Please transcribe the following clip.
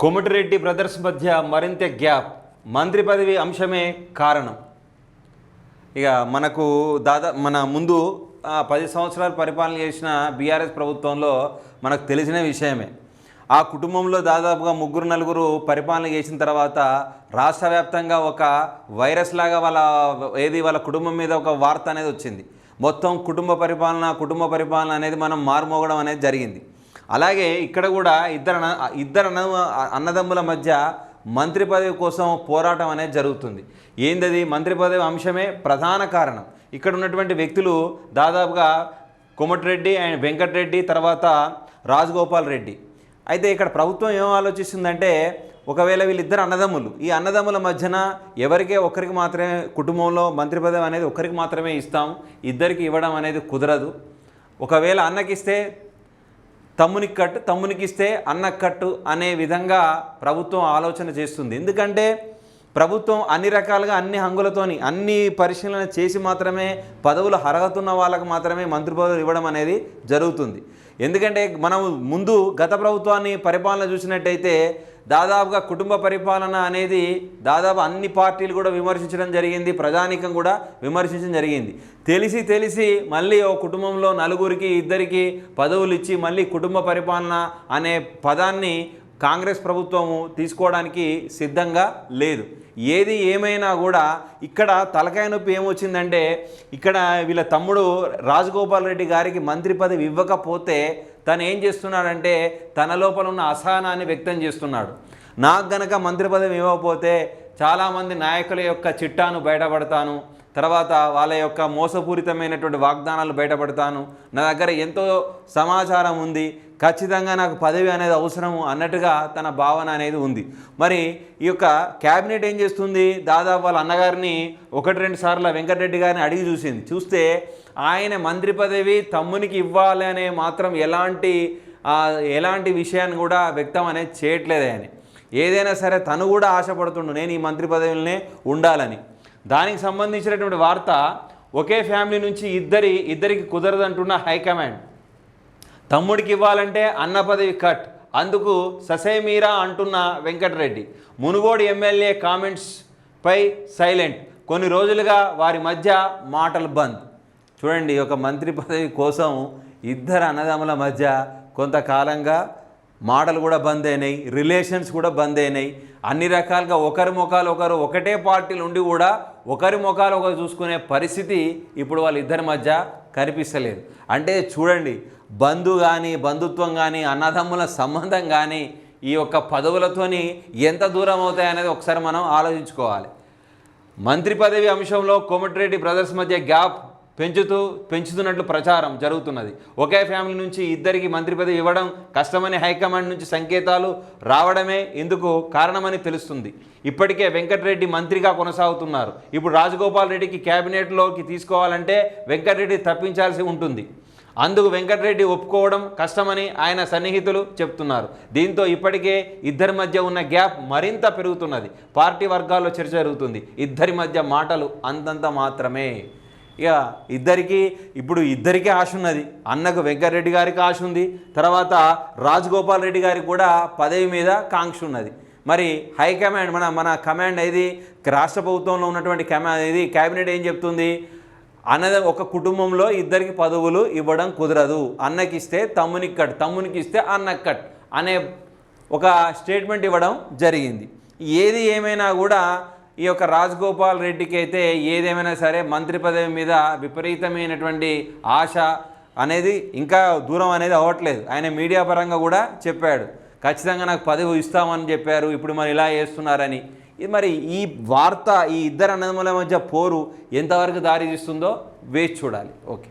Komatireddy brothers మధ్య మరింత gap. మంత్రి పదవి అంశమే కారణం. ఇక మనకు దాదా మన ముందు పది సంవత్సరాలు పరిపాలన చేసిన బీఆర్ఎస్ ప్రభుత్వంలో మనకు తెలిసిన విషయమే. ఆ కుటుంబంలో దాదాపుగా ముగ్గురు నలుగురు పరిపాలన చేసిన తర్వాత రాష్ట్ర వ్యాప్తంగా ఒక వైరస్ లాగా వాళ్ళ ఏది వాళ్ళ కుటుంబం మీద ఒక వార్త అనేది వచ్చింది. మొత్తం కుటుంబ పరిపాలన కుటుంబ పరిపాలన అనేది మనం మారుమోగడం అనేది జరిగింది. అలాగే ఇక్కడ కూడా ఇద్దరు ఇద్దరు అన్న అన్నదమ్ముల మధ్య మంత్రి పదవి కోసం పోరాటం అనేది జరుగుతుంది. ఏందది? మంత్రి పదవి అంశమే ప్రధాన కారణం. ఇక్కడ ఉన్నటువంటి వ్యక్తులు దాదాపుగా కోమటిరెడ్డి అండ్ వెంకటరెడ్డి తర్వాత రాజగోపాల్ రెడ్డి. అయితే ఇక్కడ ప్రభుత్వం ఏం ఆలోచిస్తుందంటే ఒకవేళ వీళ్ళిద్దరు అన్నదమ్ములు ఈ అన్నదమ్ముల మధ్యన ఎవరికే ఒకరికి మాత్రమే కుటుంబంలో మంత్రి పదవి అనేది ఒకరికి మాత్రమే ఇస్తాం ఇద్దరికి ఇవ్వడం అనేది కుదరదు. ఒకవేళ అన్నకిస్తే తమ్మునికి కట్టు తమ్మునికి ఇస్తే అన్న కట్టు అనే విధంగా ప్రభుత్వం ఆలోచన చేస్తుంది. ఎందుకంటే ప్రభుత్వం అన్ని రకాలుగా అన్ని హంగులతోని అన్ని పరిశీలన చేసి మాత్రమే పదవులు హరగతున్న వాళ్ళకు మాత్రమే మంత్రి పదవులు ఇవ్వడం అనేది జరుగుతుంది. ఎందుకంటే మనం ముందు గత ప్రభుత్వాన్ని పరిపాలన చూసినట్టయితే దాదాపుగా కుటుంబ పరిపాలన అనేది దాదాపు అన్ని పార్టీలు కూడా విమర్శించడం జరిగింది ప్రజానీకం కూడా విమర్శించడం జరిగింది. తెలిసి తెలిసి మళ్ళీ ఓ కుటుంబంలో నలుగురికి ఇద్దరికి పదవులు ఇచ్చి మళ్ళీ కుటుంబ పరిపాలన అనే పదాన్ని కాంగ్రెస్ ప్రభుత్వము తీసుకోవడానికి సిద్ధంగా లేదు. ఏది ఏమైనా కూడా ఇక్కడ తలకాయ నొప్పి ఏమొచ్చిందంటే ఇక్కడ వీళ్ళ తమ్ముడు రాజగోపాల్ రెడ్డి గారికి మంత్రి పదవి ఇవ్వకపోతే తను ఏం చేస్తున్నాడంటే తన లోపల ఉన్న అసహనాన్ని వ్యక్తం చేస్తున్నాడు. నాకు గనక మంత్రి పదవి ఇవ్వకపోతే చాలామంది నాయకుల యొక్క చిట్టాను బయటపడతాను. తర్వాత వాళ్ళ యొక్క మోసపూరితమైనటువంటి వాగ్దానాలు బయటపడతాను. నా దగ్గర ఎంతో సమాచారం ఉంది. ఖచ్చితంగా నాకు పదవి అనేది అవసరము అన్నట్టుగా తన భావన అనేది ఉంది. మరి ఈ యొక్క క్యాబినెట్ ఏం చేస్తుంది? దాదాపు వాళ్ళ అన్నగారిని ఒకటి రెండు సార్లు వెంకటరెడ్డి గారిని అడిగి చూసింది. చూస్తే ఆయన మంత్రి పదవి తమ్మునికి ఇవ్వాలి అనే మాత్రం ఎలాంటి ఎలాంటి విషయాన్ని కూడా వ్యక్తం అనేది చేయట్లేదు ఆయన. ఏదైనా సరే తను కూడా ఆశపడుతుండు నేను ఈ మంత్రి పదవిలోనే ఉండాలని. దానికి సంబంధించినటువంటి వార్త ఒకే ఫ్యామిలీ నుంచి ఇద్దరి ఇద్దరికి కుదరదంటున్న హైకమాండ్ తమ్ముడికి ఇవ్వాలంటే అన్న పదవి కట్. అందుకు ససేమీరా అంటున్న వెంకటరెడ్డి. మునుగోడు ఎమ్మెల్యే కామెంట్స్ పై సైలెంట్. కొన్ని రోజులుగా వారి మధ్య మాటలు బంద్. చూడండి ఒక మంత్రి పదవి కోసం ఇద్దరు అన్నదమ్ముల మధ్య కొంతకాలంగా మాటలు కూడా బంద్ అయినాయి రిలేషన్స్ కూడా బంద్ అయినాయి. అన్ని రకాలుగా ఒకరి ముఖాలు ఒకరు ఒకటే పార్టీలు ఉండి కూడా ఒకరి ముఖాలు ఒకరు చూసుకునే పరిస్థితి ఇప్పుడు వాళ్ళిద్దరి మధ్య కనిపిస్తలేదు. అంటే చూడండి బంధు కానీ బంధుత్వం కానీ అన్నదమ్ముల సంబంధం కానీ ఈ యొక్క పదవులతోని ఎంత దూరం అవుతాయనేది ఒకసారి మనం ఆలోచించుకోవాలి. మంత్రి పదవి అంశంలో కోమటిరెడ్డి బ్రదర్స్ మధ్య గ్యాప్ పెంచుతూ పెంచుతున్నట్లు ప్రచారం జరుగుతున్నది. ఒకే ఫ్యామిలీ నుంచి ఇద్దరికి మంత్రి పదవి ఇవ్వడం కష్టమని హైకమాండ్ నుంచి సంకేతాలు రావడమే ఇందుకు కారణమని తెలుస్తుంది. ఇప్పటికే వెంకటరెడ్డి మంత్రిగా కొనసాగుతున్నారు. ఇప్పుడు రాజగోపాల్ రెడ్డికి క్యాబినెట్లోకి తీసుకోవాలంటే వెంకటరెడ్డి తప్పించాల్సి ఉంటుంది. అందుకు వెంకటరెడ్డి ఒప్పుకోవడం కష్టమని ఆయన సన్నిహితులు చెప్తున్నారు. దీంతో ఇప్పటికే ఇద్దరి మధ్య ఉన్న గ్యాప్ మరింత పెరుగుతున్నది. పార్టీ వర్గాల్లో చర్చ జరుగుతుంది. ఇద్దరి మధ్య మాటలు అంతంత మాత్రమే. ఇక ఇద్దరికి ఇప్పుడు ఇద్దరికీ ఆశ ఉన్నది. అన్నకు వెంకటరెడ్డి గారికి ఆశ ఉంది. తర్వాత రాజగోపాల్ రెడ్డి గారికి కూడా పదవి మీద కాంక్ష ఉన్నది. మరి హైకమాండ్ మన మన కమాండ్ అనేది రాష్ట్ర ప్రభుత్వంలో ఉన్నటువంటి కమాండ్ ఇది క్యాబినెట్ ఏం చెప్తుంది? అన్నద ఒక కుటుంబంలో ఇద్దరికి పదవులు ఇవ్వడం కుదరదు. అన్నకిస్తే తమ్మునికి కట్ తమ్మునికి ఇస్తే అన్నకి కట్ అనే ఒక స్టేట్మెంట్ ఇవ్వడం జరిగింది. ఏది ఏమైనా కూడా ఈ యొక్క రాజగోపాల్ రెడ్డికి అయితే ఏదేమైనా సరే మంత్రి పదవి మీద విపరీతమైనటువంటి ఆశ అనేది ఇంకా దూరం అనేది అవ్వట్లేదు. ఆయన మీడియా పరంగా కూడా చెప్పాడు. ఖచ్చితంగా నాకు పదవి ఇస్తామని చెప్పారు. ఇప్పుడు మరి ఇలా చేస్తున్నారని. ఇది మరి ఈ వార్త ఈ ఇద్దరు అన్నదమ్ముల మధ్య పోరు ఎంతవరకు దారి తీస్తుందో వేచి చూడాలి. ఓకే.